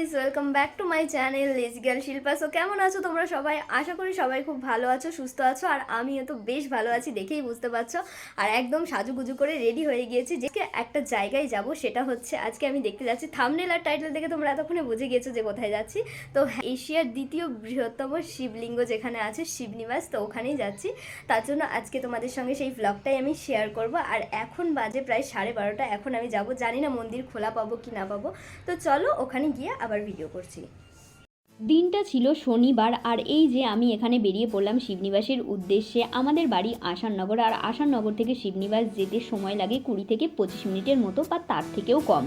Guys welcome back to my channel লেজ girl Shilpa so কেমন আছো তোমরা সবাই? আশা করি সবাই খুব ভালো আছো, সুস্থ আছো, আর আমিও তো বেশ ভালো আছি দেখেই বুঝতে পারছ। আর একদম সাজুগুজু করে রেডি হয়ে গিয়েছি। যে একটা জায়গায় যাব, সেটা হচ্ছে আজকে আমি দেখতে যাচ্ছি। থামনেল আর টাইটেল দেখে তোমরা এতক্ষণে বুঝে গিয়েছো যে কোথায় যাচ্ছি। তো, এশিয়ার দ্বিতীয় বৃহত্তম শিবলিঙ্গ যেখানে আছে, শিবনিবাস, তো ওখানেই যাচ্ছি। তার জন্য আজকে তোমাদের সঙ্গে সেই ভ্লগটাই আমি শেয়ার করব। আর এখন বাজে প্রায় সাড়ে বারোটা, এখন আমি যাব। জানি না মন্দির খোলা পাবো কি না পাবো। তো চলো, ওখানে গিয়ে আবার ভিডিও করছি। দিনটা ছিল শনিবার আর এই যে আমি এখানে বেরিয়ে পড়লাম শিবনিবাসের উদ্দেশ্যে, আমাদের বাড়ি আসাননগর আর আসাননগর থেকে শিবনিবাস যেতে সময় লাগে কুড়ি থেকে পঁচিশ মিনিটের মতো বা তার থেকেও কম।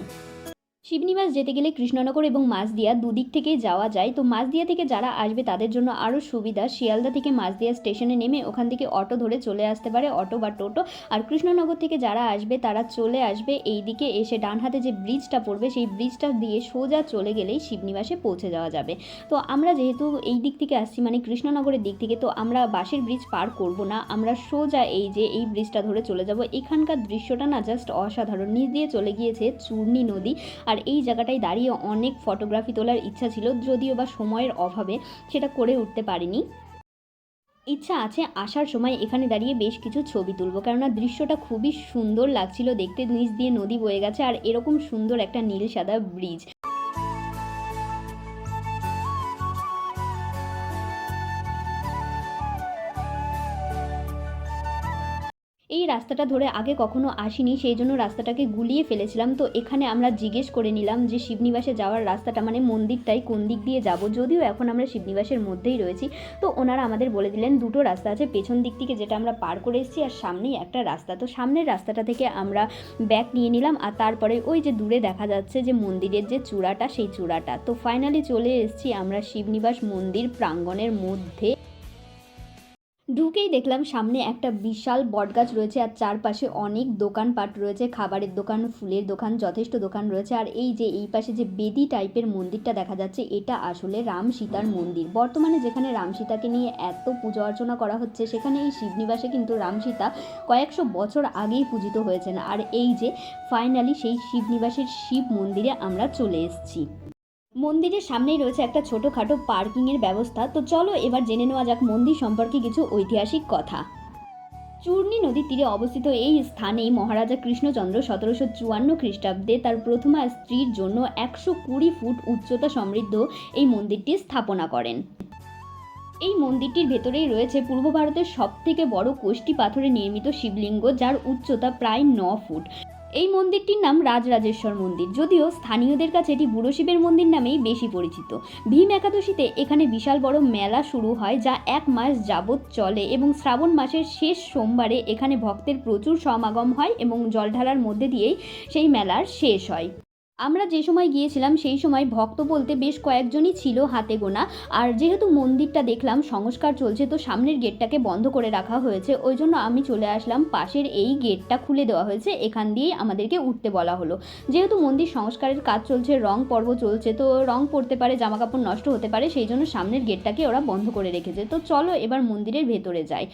শিবনিবাস যেতে গেলে কৃষ্ণনগর এবং মাছদিয়া দুদিক থেকেই যাওয়া যায়। তো মাছদিয়া থেকে যারা আসবে তাদের জন্য আরও সুবিধা, শিয়ালদা থেকে মাছদিয়া স্টেশনে নেমে ওখান থেকে অটো ধরে চলে আসতে পারে অটো বা টোটো। আর কৃষ্ণনগর থেকে যারা আসবে তারা চলে আসবে এই দিকে এসে ডান হাতে যে ব্রিজটা পড়বে সেই ব্রিজটা দিয়ে সোজা চলে গেলেই শিবনিবাসে পৌঁছে যাওয়া যাবে। তো আমরা যেহেতু এই দিক থেকে আসছি মানে কৃষ্ণনগরের দিক থেকে, তো আমরা বাসের ব্রিজ পার করব না। আমরা সোজা এই যে এই ব্রিজটা ধরে চলে যাব। এখানকার দৃশ্যটা না জাস্ট অসাধারণ। নিচ দিয়ে চলে গিয়েছে চূর্ণী নদী। আর এই জায়গাটায় দাঁড়িয়ে অনেক ফটোগ্রাফি তোলার ইচ্ছা ছিল, যদিও বা সময়ের অভাবে সেটা করে উঠতে পারিনি। ইচ্ছা আছে আসার সময় এখানে দাঁড়িয়ে বেশ কিছু ছবি তুলবো, কেননা দৃশ্যটা খুবই সুন্দর লাগছিল দেখতে। নিচ দিয়ে নদী বয়ে গেছে আর এরকম সুন্দর একটা নীল সাদা ব্রিজ। এই রাস্তাটা ধরে আগে কখনো আসিনি, সেই জন্য রাস্তাটাকে গুলিয়ে ফেলেছিলাম। তো এখানে আমরা জিজ্ঞেস করে নিলাম যে শিবনিবাসে যাওয়ার রাস্তাটা মানে মন্দিরটাই কোন দিক দিয়ে যাব? যদিও এখন আমরা শিবনিবাসের মধ্যেই রয়েছি। তো ওনারা আমাদের বলে দিলেন, দুটো রাস্তা আছে, পেছন দিক থেকে যেটা আমরা পার করে এসেছি আর সামনেই একটা রাস্তা। তো সামনের রাস্তাটা থেকে আমরা ব্যাক নিয়ে নিলাম আর তারপরে ওই যে দূরে দেখা যাচ্ছে যে মন্দিরের যে চূড়াটা, সেই চূড়াটা। তো ফাইনালি চলে এসেছি আমরা শিবনিবাস মন্দির প্রাঙ্গণের মধ্যে। ঢুকেই দেখলাম সামনে একটা বিশাল বটগাছ রয়েছে আর চারপাশে অনেক দোকানপাট রয়েছে, খাবারের দোকান, ফুলের দোকান, যথেষ্ট দোকান রয়েছে। আর এই যে, এই পাশে যে বেদি টাইপের মন্দিরটা দেখা যাচ্ছে, এটা আসলে রাম সীতার মন্দির। বর্তমানে যেখানে রাম সীতাকে নিয়ে এত পুজো অর্চনা করা হচ্ছে, সেখানে এই শিবনিবাসে কিন্তু রাম সীতা কয়েকশো বছর আগেই পূজিত হয়েছেন। আর এই যে ফাইনালি সেই শিবনিবাসের শিব মন্দিরে আমরা চলে এসেছি। মন্দিরের সামনেই রয়েছে একটা ছোটোখাটো পার্কিংয়ের ব্যবস্থা। তো চলো এবার জেনে নেওয়া যাক মন্দির সম্পর্কে কিছু ঐতিহাসিক কথা। চূর্ণী নদীর তীরে অবস্থিত এই স্থানেই মহারাজা কৃষ্ণচন্দ্র সতেরোশো চুয়ান্ন খ্রিস্টাব্দে তার প্রথমা স্ত্রীর জন্য একশো কুড়ি ফুট উচ্চতা সমৃদ্ধ এই মন্দিরটি স্থাপনা করেন। এই মন্দিরটির ভেতরেই রয়েছে পূর্ব ভারতের সবথেকে বড় কোষ্টি পাথরে নির্মিত শিবলিঙ্গ, যার উচ্চতা প্রায় ন ফুট। এই মন্দিরটির নাম রাজরাজেশ্বর মন্দির। যদিও স্থানীয়দের কাছে এটি বুড়ো শিবের মন্দির নামেই বেশি পরিচিত। ভীম একাদশীতে এখানে বিশাল বড় মেলা শুরু হয় যা এক মাস যাবৎ চলে এবং শ্রাবণ মাসের শেষ সোমবারে এখানে ভক্তের প্রচুর সমাগম হয় এবং জলঢালার মধ্যে দিয়েই সেই মেলার শেষ হয়। আমরা যে সময় গিয়েছিলাম, সেই সময় ভক্ত বলতে বেশ কয়েকজনই ছিল হাতে গোনা। আর যেহেতু মন্দিরটা দেখলাম, সংস্কার চলছে, তো সামনের গেটটাকে বন্ধ করে রাখা হয়েছে। ওই জন্য আমি চলে আসলাম, পাশের এই গেটটা খুলে দেওয়া হয়েছে। এখান দিয়েই আমাদেরকে উঠতে বলা হলো। যেহেতু মন্দির সংস্কারের কাজ চলছে, রং পর্ব চলছে, তো রং পড়তে পারে জামা কাপড় নষ্ট হতে পারে, সেই জন্য সামনের গেটটাকে ওরা বন্ধ করে রেখেছে। তো চলো এবার মন্দিরের ভেতরে যাই।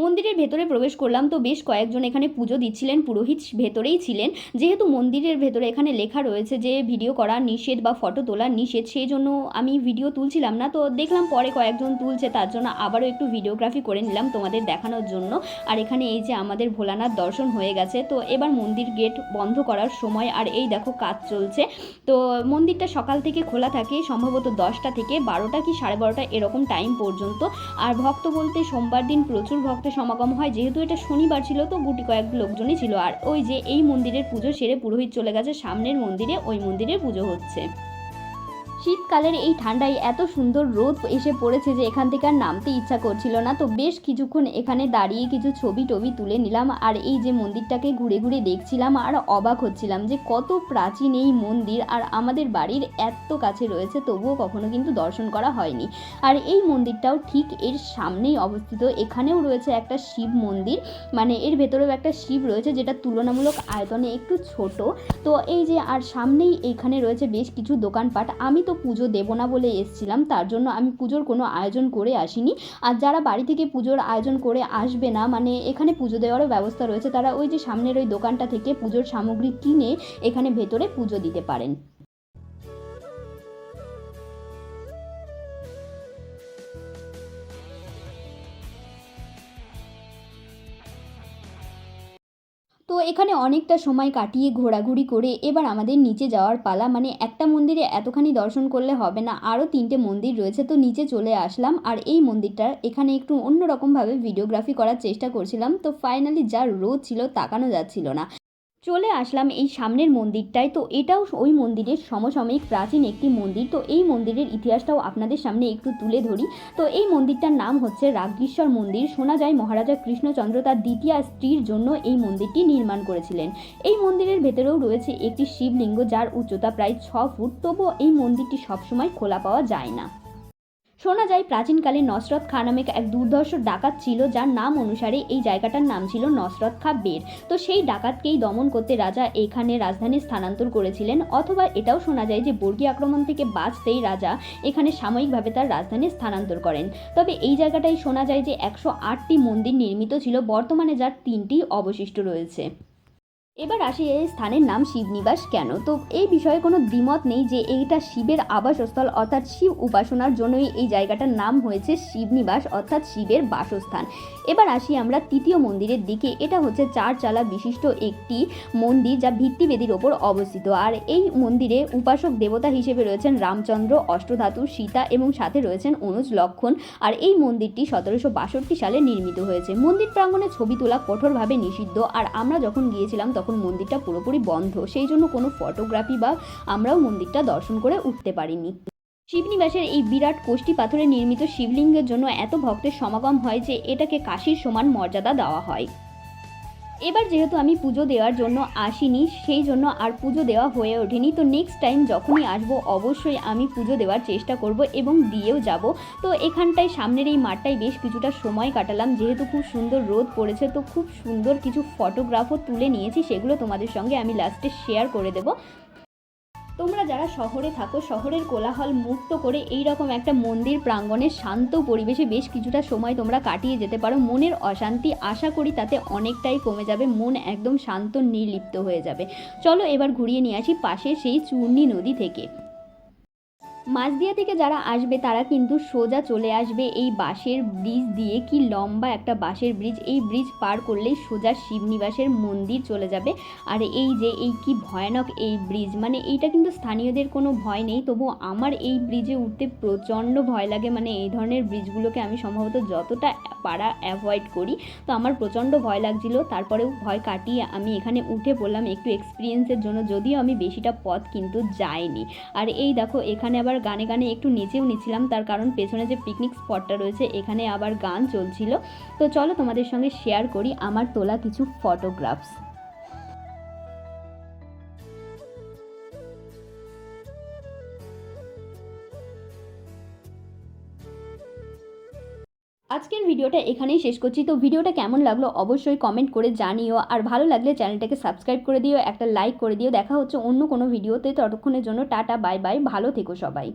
মন্দিরের ভেতরে প্রবেশ করলাম তো বেশ কয়েকজন এখানে পুজো দিচ্ছিলেন, পুরোহিত ভেতরেই ছিলেন। যেহেতু মন্দিরের ভেতরে এখানে লেখা রয়েছে যে ভিডিও করা নিষেধ বা ফটো তোলা নিষেধ, সেই জন্য আমি ভিডিও তুলছিলাম না। তো দেখলাম পরে কয়েকজন তুলছে, তার জন্য আবারও একটু ভিডিওগ্রাফি করে নিলাম তোমাদের দেখানোর জন্য। আর এখানে এই যে আমাদের ভোলানাথ দর্শন হয়ে গেছে, তো এবার মন্দির গেট বন্ধ করার সময়, আর এই দেখো কাজ চলছে। তো মন্দিরটা সকাল থেকে খোলা থাকে, সম্ভবত দশটা থেকে বারোটা কি সাড়ে বারোটা এরকম টাইম পর্যন্ত। আর ভক্ত বলতে সোমবার দিন প্রচুর ভক্তের সমাগম হয়, যেহেতু এটা শনিবার ছিল, তো গুটি কয়েক লোকজনই ছিল। আর ওই যে এই মন্দিরের পুজো সেরে পুরোহিত চলে গেছে, সামনের মন্দিরে ওই মন্দিরের পুজো হচ্ছে। শীতকালের এই ঠান্ডায় এত সুন্দর রোদ এসে পড়েছে যে এখান থেকে আর নামতে ইচ্ছা করছিল না। তো বেশ কিছুক্ষণ এখানে দাঁড়িয়ে কিছু ছবি টবি তুলে নিলাম আর এই যে মন্দিরটাকে ঘুরে ঘুরে দেখছিলাম আর অবাক হচ্ছিলাম যে কত প্রাচীন এই মন্দির আর আমাদের বাড়ির এত কাছে রয়েছে, তবুও কখনো কিন্তু দর্শন করা হয়নি। আর এই মন্দিরটাও ঠিক এর সামনেই অবস্থিত। এখানেও রয়েছে একটা শিব মন্দির মানে এর ভেতরেও একটা শিব রয়েছে যেটা তুলনামূলক আয়তনে একটু ছোট। তো এই যে আর সামনেই এখানে রয়েছে বেশ কিছু দোকানপাট। আমি তো পুজো দেবো না বলে এসছিলাম, তার জন্য আমি পুজোর কোনো আয়োজন করে আসিনি। আর যারা বাড়ি থেকে পুজোর আয়োজন করে আসবে না মানে এখানে পুজো দেওয়ারও ব্যবস্থা রয়েছে, তারা ওই যে সামনের ওই দোকানটা থেকে পুজোর সামগ্রী কিনে এখানে ভেতরে পুজো দিতে পারেন। তো এখানে অনেকটা সময় কাটিয়ে ঘোরাঘুরি করে এবার আমাদের নিচে যাওয়ার পালা মানে এক মন্দিরে এতখানি দর্শন করলে হবে না। আরও তিনটে মন্দির রয়েছে, তো নিচে চলে আসলাম। আর এই মন্দিরটার এখানে একটু অন্যরকমভাবে ভিডিওগ্রাফি করার চেষ্টা করছিলাম, তো ফাইনালি যা রোদ ছিল তাকানো যাচ্ছিল না। চলে আসলাম এই সামনের মন্দিরটায়। তো এটাও ওই মন্দিরের সমসাময়িক প্রাচীন একটি মন্দির। তো এই মন্দিরের ইতিহাসটাও আপনাদের সামনে একটু তুলে ধরি। তো এই মন্দিরটার নাম হচ্ছে রাজ্ঞীশ্বর মন্দির। শোনা যায় মহারাজা কৃষ্ণচন্দ্র তার দ্বিতীয় স্ত্রীর জন্য এই মন্দিরটি নির্মাণ করেছিলেন। এই মন্দিরের ভেতরেও রয়েছে একটি শিবলিঙ্গ যার উচ্চতা প্রায় ছ ফুট। তবুও এই মন্দিরটি সবসময় খোলা পাওয়া যায় না। শোনা যায়, প্রাচীনকালে নসরত খা নামে এক দুর্ধর্ষ ডাকাত ছিল, যার নাম অনুসারে এই জায়গাটার নাম ছিল নসরত খা বের তো সেই ডাকাতকেই দমন করতে রাজা এখানে রাজধানী স্থানান্তর করেছিলেন, অথবা এটাও শোনা যায় যে বর্গী আক্রমণ থেকে বাঁচতেই রাজা এখানে সাময়িকভাবে তার রাজধানী স্থানান্তর করেন। তবে এই জায়গাটাই শোনা যায় যে একশো আটটি মন্দির নির্মিত ছিল, বর্তমানে যার তিনটি অবশিষ্ট রয়েছে। এবার আসি এই স্থানের নাম শিবনিবাস কেন? তো এই বিষয়ে কোনো দ্বিমত নেই যে এইটা শিবের আবাসস্থল, অর্থাৎ শিব উপাসনার জন্যই এই জায়গাটার নাম হয়েছে শিবনিবাস, অর্থাৎ শিবের বাসস্থান। এবার আসি আমরা তৃতীয় মন্দিরের দিকে। এটা হচ্ছে চার চালা বিশিষ্ট একটি মন্দির যা ভিত্তিবেদির ওপর অবস্থিত। আর এই মন্দিরে উপাসক দেবতা হিসেবে রয়েছেন রামচন্দ্র, অষ্টধাতু, সীতা এবং সাথে রয়েছেন অনুজ লক্ষণ। আর এই মন্দিরটি সতেরোশো বাষট্টি সালে নির্মিত হয়েছে। মন্দির প্রাঙ্গণে ছবি তোলা কঠোরভাবে নিষিদ্ধ। আর আমরা যখন গিয়েছিলাম তখন মন্দিরটা পুরোপুরি বন্ধ, সেই জন্য কোনো ফটোগ্রাফি বা আমরাও মন্দিরটা দর্শন করে উঠতে পারিনি। শিবনিবাসের এই বিরাট কোষ্টি পাথরে নির্মিত শিবলিঙ্গের জন্য এত ভক্তের সমাগম হয় যে এটাকে কাশির সমান মর্যাদা দেওয়া হয়। এবার যেহেতু আমি পুজো দেওয়ার জন্য আসিনি, সেই জন্য আর পুজো দেওয়া হয়ে ওঠেনি। তো নেক্সট টাইম যখনই আসব, অবশ্যই আমি পুজো দেওয়ার চেষ্টা করব এবং দিয়েও যাব। তো এখানটায় সামনের এই মাঠটায় বেশ কিছুটা সময় কাটালাম। যেহেতু খুব সুন্দর রোদ পড়েছে, তো খুব সুন্দর কিছু ফটোগ্রাফও তুলে নিয়েছি। সেগুলো তোমাদের সঙ্গে আমি লাস্টে শেয়ার করে দেবো। তোমরা যারা শহরে থাকো, শহরের কোলাহল মুক্ত করে এই রকম একটা মন্দির প্রাঙ্গণে শান্ত পরিবেশে বেশ কিছুটা সময় তোমরা কাটিয়ে যেতে পারো। মনের অশান্তি আশা করি তাতে অনেকটাই কমে যাবে, মন একদম শান্ত, নির্লিপ্ত হয়ে যাবে। চলো এবার ঘুরিয়ে নিয়ে আসি পাশে সেই চূর্ণী নদী থেকে। মাঝদিয়া থেকে যারা আসবে, তারা কিন্তু সোজা চলে আসবে এই বাঁশের ব্রিজ দিয়ে। কি লম্বা একটা বাঁশের ব্রিজ। এই ব্রিজ পার করলেই সোজা শিবনিবাসের মন্দির চলে যাবে। আর এই যে, এই কি ভয়ানক এই ব্রিজ। মানে এইটা কিন্তু স্থানীয়দের কোনো ভয় নেই। তবু আমার এই ব্রিজে উঠতে প্রচণ্ড ভয় লাগে। মানে এই ধরনের ব্রিজগুলোকে আমি সম্ভবত যতটা পারা অ্যাভয়েড করি, তো আমার প্রচণ্ড ভয় লাগছিল। তারপরেও ভয় কাটিয়ে আমি এখানে উঠে পড়লাম। একটু এক্সপিরিয়েন্সের জন্য। যদিও আমি বেশিটা পথ কিন্তু যাইনি। আর এই দেখো, এখানে আবার গানে গানে একটু নেচেও নিচ্ছিলাম তার কারণ পেছনে যে পিকনিক স্পটটা রয়েছে, এখানে আবার গান চলছিল। তো চলো তোমাদের সঙ্গে শেয়ার করি আমার তোলা কিছু ফটোগ্রাফস আজকের ভিডিওটা এখানেই শেষ করছি। তো ভিডিওটা কেমন লাগল অবশ্যই কমেন্ট করে জানিও। আর ভালো লাগলে চ্যানেলটাকে সাবস্ক্রাইব করে দিও, একটা লাইক করে দিও। দেখা হচ্ছে অন্য কোনো ভিডিওতে। ততক্ষণের জন্য টাটা বাই বাই ভালো থেকো সবাই।